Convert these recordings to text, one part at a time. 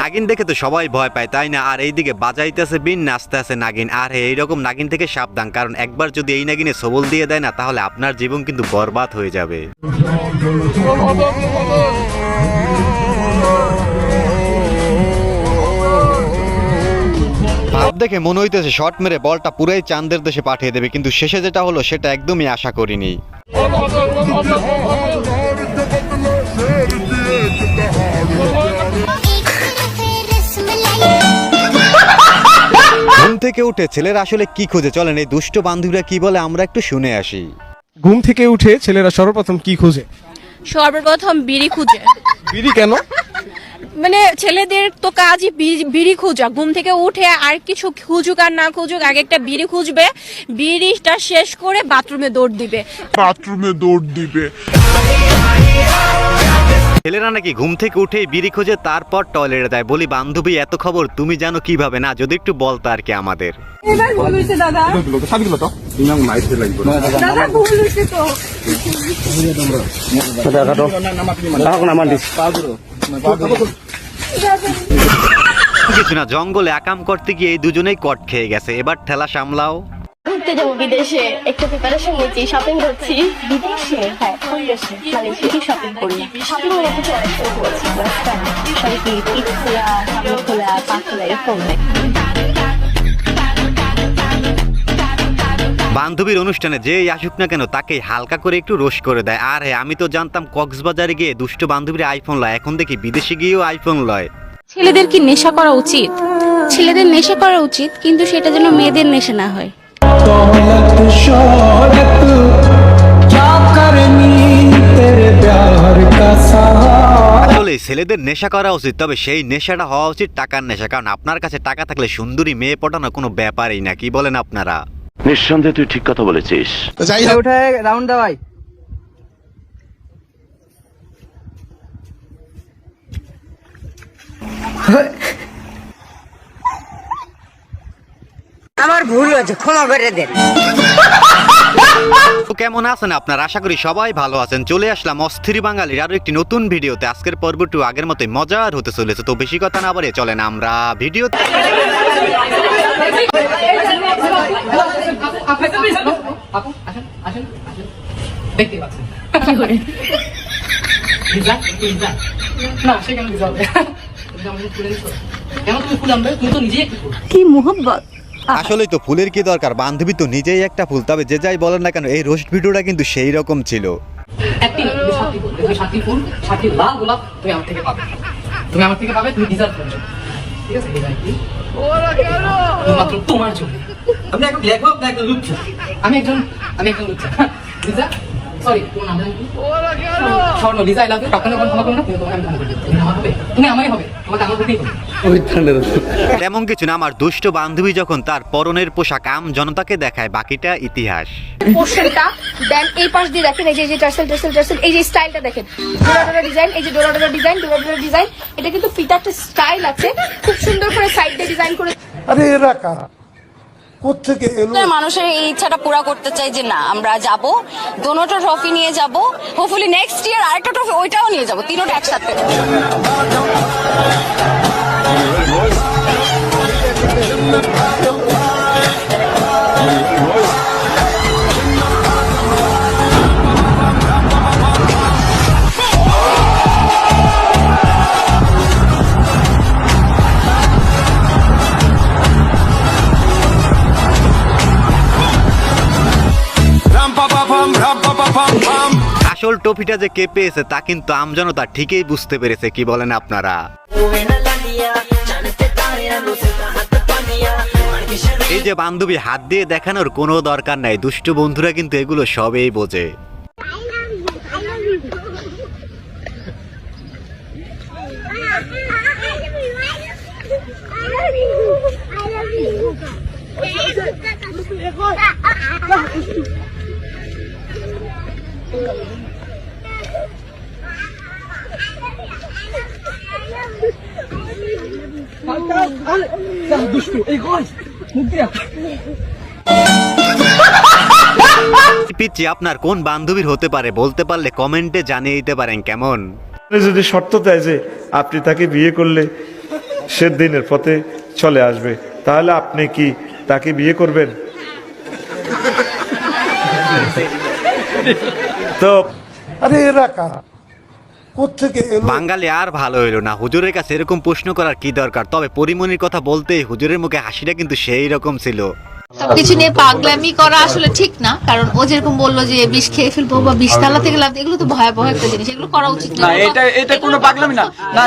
নাগিন দেখে তো সবাই ভয় পায়, তাই না? আর এইদিকে বাজাইতেছে বিন, নাচতে আছে নাগিন। আর হে এইরকম নাগিন থেকে সাবধান, কারণ একবার যদি এই নাগিনে সবল দিয়ে দেয় না, তাহলে আপনার জীবন কিন্তু বরবাদ হয়ে যাবে। দেখে মনে হইতেছে শট মেরে বলটা পুরাই চান্দের দেশে পাঠিয়ে দেবে, কিন্তু শেষে যেটা হলো, সেটা একদমই আশা করিনি। থেকে উঠে ছেলেরা আসলে কি খোঁজে? চলেন এই দুষ্ট বান্ধবীরা কি বলে আমরা একটু শুনে আসি। ঘুম থেকে উঠে ছেলেরা সর্বপ্রথম কি খোঁজে? সর্বপ্রথম বিড়ি খুঁজে। বিড়ি কেন? মানে ছেলেদের তো কাজই বিড়ি খোঁজা। ঘুম থেকে উঠে আর কিছু খুঁজুক আর না খুঁজুক আগে একটা বিড়ি খুঁজবে বিড়িটা শেষ করে বাথরুমে দৌড় দিবে। বাথরুমে দৌড় দিবে। ছেলেরা নাকি ঘুম থেকে উঠেই বিড়ি খোঁজে তারপর টয়লেটে দেয় বলি বান্ধবী এত খবর তুমি জানো কীভাবে? না যদি একটু বলতো আর কি আমাদের। কিছু না জঙ্গলে আকাম করতে গিয়ে এই দুজনেই কট খেয়ে গেছে। এবার ঠেলা সামলাও। ঘুরতে যাব বিদেশে। একটু প্রিপারেশন নিচ্ছি শপিং করছি। বিদেশে? হ্যাঁ কি শপিং করি। শপিং এর কিছু অনেক করেছি সবাই কি খোলা সামনে খোলা পা খোলা এরকম বান্ধবীর অনুষ্ঠানে যেই আসুক না কেন তাকে হালকা করে একটু রোশ করে দেয়। আর হ্যাঁ আমি তো জানতাম কক্সবাজারে গিয়ে দুষ্ট বান্ধবীর আইফোন লয় এখন দেখি বিদেশে গিয়েও আইফোন লয়। ছেলেদের কি নেশা করা উচিত? ছেলেদের নেশা করা উচিত কিন্তু সেটা যেন মেয়েদের নেশা না হয়। আসলে ছেলেদের নেশা করা উচিত তবে সেই নেশাটা হওয়া উচিত টাকার নেশা। কারণ আপনার কাছে টাকা থাকলে সুন্দরী মেয়ে পটানো কোনো ব্যাপারই না। কি বলেন আপনারা? নিঃসন্দেহে তুই ঠিক কথা বলেছিস। যাই হোক। উঠে রাউন্ড দাওয়াই আমার ভুল হয়েছে ক্ষমা করে দেন। তো কেমন আছেন আপনারা? আশা করি সবাই ভালো আছেন। চলে আসলাম অস্থির বাঙালির আরও একটি নতুন ভিডিওতে। আজকের পর্বটি আগের মতোই মজার হতে চলেছে। তো বেশি কথা না বলে চলেন আমরা ভিডিও কি মোহব্বত? আসলেই তো ফুলের কি দরকার? বান্ধবী তো নিজেই একটা ফুল তবে যে যাই বলেন না কেন এই রোস্ট ভিডিওটা কিন্তু সেই রকম ছিল। একটি সাতটি ফুল সাতটি লাল গোলাপ তুমি আমার থেকে পাবে। তুমি আমার থেকে পাবে তুমি ডিজার্ভ করছ ঠিক আছে মাত্র তোমার জন্য। আমি একজন ব্ল্যাক হোক না একজন লুচ্ছা। আমি একজন আমি একজন লুচ্ছা। লিজা সরি তোমার নাম স্বর্ণ লিজা আই লাভ ইউ কখনো করো না তুমি তোমাকে আমি ক্ষমা করে তুমি আমার হবে তুমি আমারই হবে। তেমন কিছু না আমার দুষ্ট বান্ধবী যখন তার পরনের পোশাক আম জনতাকে দেখায় বাকিটা ইতিহাস। পোর্শনটা দেন এই পাশ দিয়ে দেখেন এই যে এই যে টার্সেল টার্সেল টার্সেল এই যে স্টাইলটা দেখেন। ডোরা ডিজাইন এই যে ডোরা ডোরা ডিজাইন ডোরা ডোরা ডিজাইন এটা কিন্তু একটা স্টাইল আছে। খুব সুন্দর করে সাইড দিয়ে ডিজাইন করে আরে এরা কারা? কোথেকে এলো? মানুষের এই ইচ্ছাটা পুরা করতে চাই যে না আমরা যাব দোনোটা ট্রফি নিয়ে যাব হোপফুলি নেক্সট ইয়ার আরেকটা ট্রফি ওইটাও নিয়ে যাব তিনোটা একসাথে। আসল টপিটা যে কে পেয়েছে তা কিন্তু আমজনতা ঠিকই বুঝতে পেরেছে, কি বলেন আপনারা? এই যে বান্ধবী হাত দিয়ে দেখানোর কোনো দরকার নাই, দুষ্ট বন্ধুরা কিন্তু এগুলো সবেই বোঝে। দুষ্টু এই গজ মুখ দিয়া পিচ্ছি আপনার কোন বান্ধবীর হতে পারে বলতে পারলে কমেন্টে জানিয়ে দিতে পারেন কেমন? যদি শর্ত দেয় যে আপনি তাকে বিয়ে করলে সে দিনের পথে চলে আসবে তাহলে আপনি কি তাকে বিয়ে করবেন? তো আরে এরা কারা? কোথেকে এলো? বাঙালি আর ভালো হইল না। হুজুরের কাছে এরকম প্রশ্ন করার কি দরকার? তবে পরিমণির কথা বলতেই হুজুরের মুখে হাসিটা কিন্তু সেই রকম ছিল। সবকিছু নিয়ে পাগলামি করা আসলে ঠিক না কারণ ও যেরকম বলল যে বিষ খেয়ে ফেলব বা বিষ তালা থেকে লাভ এগুলো তো ভয়াবহ একটা জিনিস এগুলো করা উচিত না। এটা এটা কোনো পাগলামি না। না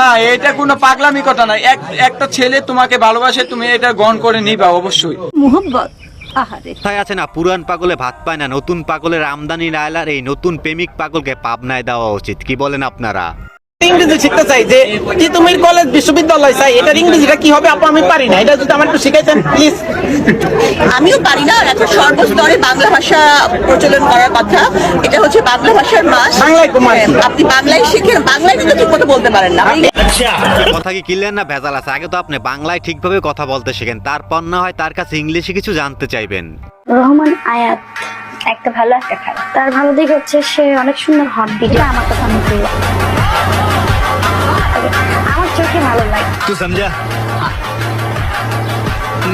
না এটা কোনো পাগলামি কথা না। এক একটা ছেলে তোমাকে ভালোবাসে তুমি এটা গ্রহণ করে নিবা অবশ্যই। মোহব্বত আহারে। তাই আছে না, পুরান পাগলে ভাত পায় না, নতুন পাগলের আমদানি রায়লার এই নতুন প্রেমিক পাগলকে পাবনায় দেওয়া উচিত, কি বলেন আপনারা? ইংরেজি শিখতে চাই যে কি তুমি কলেজ বিশ্ববিদ্যালয় চাই এটার ইংরেজিটা কি হবে আপু আমি পারি না এটা যদি আমার একটু শিখাইতেন প্লিজ আমিও পারি না এখন সর্বস্তরে বাংলা ভাষা প্রচলন করার কথা। এটা হচ্ছে বাংলা ভাষার মাস বাংলায় কুমার আপনি বাংলায় শিখেন বাংলায় কিন্তু ঠিক মতো বলতে পারেন না। কথা কি ক্লিয়ার না ভেজাল আছে? আগে তো আপনি বাংলায় ঠিকভাবে কথা বলতে শিখেন তারপর না হয় তার কাছে ইংলিশে কিছু জানতে চাইবেন। রহমান আয়াত একটা ভালো একটা খারাপ তার ভালো দিক হচ্ছে সে অনেক সুন্দর হট ভিডিও আমার কথা ভালো লাগে তুই সমঝা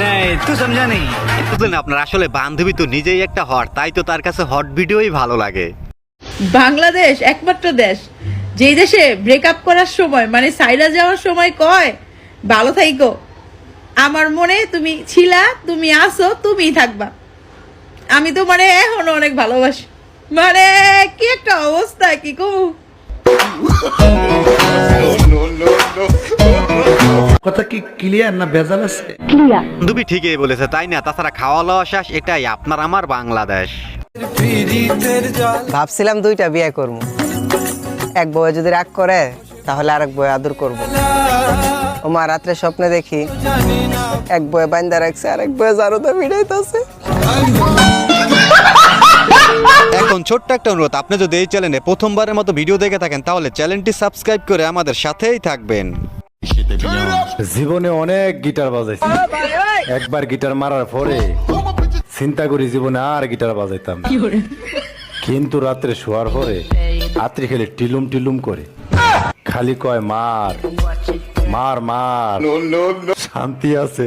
নেই তুই সমঝা নেই বুঝলেন আপনার আসলে বান্ধবী তো নিজেই একটা হট তাই তো তার কাছে হট ভিডিওই ভালো লাগে বাংলাদেশ একমাত্র দেশ যেই দেশে ব্রেকআপ করার সময় মানে সাইরা যাওয়ার সময় কয় ভালো থাইকো আমার মনে তুমি ছিলা তুমি আসো তুমিই থাকবা আমি তো মানে এখনও অনেক ভালোবাসি মানে কি একটা অবস্থা কি কো কথা কি ক্লিয়ার না ভেজাল আছে? বান্ধবী ঠিকই বলেছে তাই না? তাছাড়া খাওয়া দাওয়া শেষ এটাই আপনার আমার বাংলাদেশ। ভাবছিলাম দুইটা বিয়ে করব। এক বউ যদি রাগ করে তাহলে আরেক বউ আদর করব। ও মা রাত্রে স্বপ্নে দেখি এক বয়ে বান্দা রাখছে আরেক বয়ে জারুদা ভিড়াইতেছে এখন ছোট্ট একটা অনুরোধ আপনি যদি এই চ্যানেলে প্রথমবারের মতো ভিডিও দেখে থাকেন তাহলে চ্যানেলটি সাবস্ক্রাইব করে আমাদের সাথেই থাকবেন। জীবনে অনেক গিটার বাজাইছি। একবার গিটার মারার পরে চিন্তা করি জীবনে আর গিটার বাজাইতাম কিন্তু রাত্রে শোয়ার পরে রাত্রি খেলে টিলুম টিলুম করে। খালি কয় মার মার মার। শান্তি আছে।